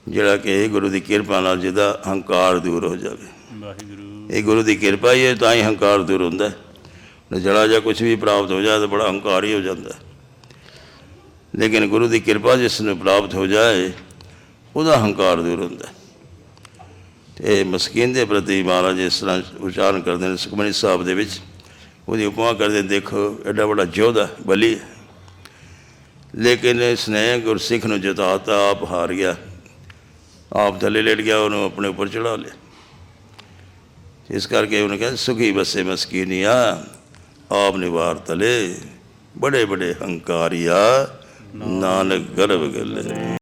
S1: ਜਿਹੜਾ ਕਿ ਗੁਰੂ ਦੀ ਕਿਰਪਾ ਨਾਲ ਜਿਹਦਾ ਅਹੰਕਾਰ ਦੂਰ ਹੋ ਜਾਵੇ।
S2: ਵਾਹਿਗੁਰੂ।
S1: ਇਹ ਗੁਰੂ ਦੀ ਕਿਰਪਾ ਹੀ ਹੈ ਤਾਂ ਹੀ ਹੰਕਾਰ ਦੂਰ ਹੁੰਦਾ ਹੈ। ਜੜਾ ਜਾਂ ਕੁਝ ਵੀ ਪ੍ਰਾਪਤ ਹੋ ਜਾਏ ਤਾਂ ਬੜਾ ਹੰਕਾਰ ਹੀ ਹੋ ਜਾਂਦਾ। ਲੇਕਿਨ ਗੁਰੂ ਦੀ ਕਿਰਪਾ ਜਿਸ ਨੂੰ ਪ੍ਰਾਪਤ ਹੋ ਜਾਏ ਉਹਦਾ ਹੰਕਾਰ ਦੂਰ ਹੁੰਦਾ। ਹੈ ਤੇ ਮਸਕੀਨ ਦੇ ਪ੍ਰਤੀ ਮਹਾਰਾਜ ਇਸ ਤਰ੍ਹਾਂ ਉਚਾਰਨ ਕਰਦੇ ਨੇ ਸੁਖਮਨੀ ਸਾਹਿਬ ਦੇ ਵਿੱਚ। ਉਹਦੀ ਉਪਮਾ ਕਰਦੇ ਨੇ, ਦੇਖੋ ਐਡਾ ਵੱਡਾ ਯੋਧਾ ਬਲੀ ਹੈ। ਲੇਕਿਨ ਇਸਨੇ ਗੁਰਸਿੱਖ ਨੂੰ ਜਿਤਾਤਾ ਆਪ ਹਾਰ ਗਿਆ। ਆਪ ਥੱਲੇ ਲੇਟ ਗਿਆ ਉਹਨੂੰ ਆਪਣੇ ਉੱਪਰ ਚੜਾ ਲਿਆ। ਇਸ ਕਰਕੇ ਉਹਨੇ ਕਹਿੰਦੇ ਸੁਖੀ ਬਸੇ ਮਸਕੀਨੀਆ। ਆਪ ਨਿਵਾਰ ਤਲੇ ਬੜੇ ਬੜੇ ਹੰਕਾਰੀਆ ਨਾਨਕ ਗਰਭ ਗਲੇ।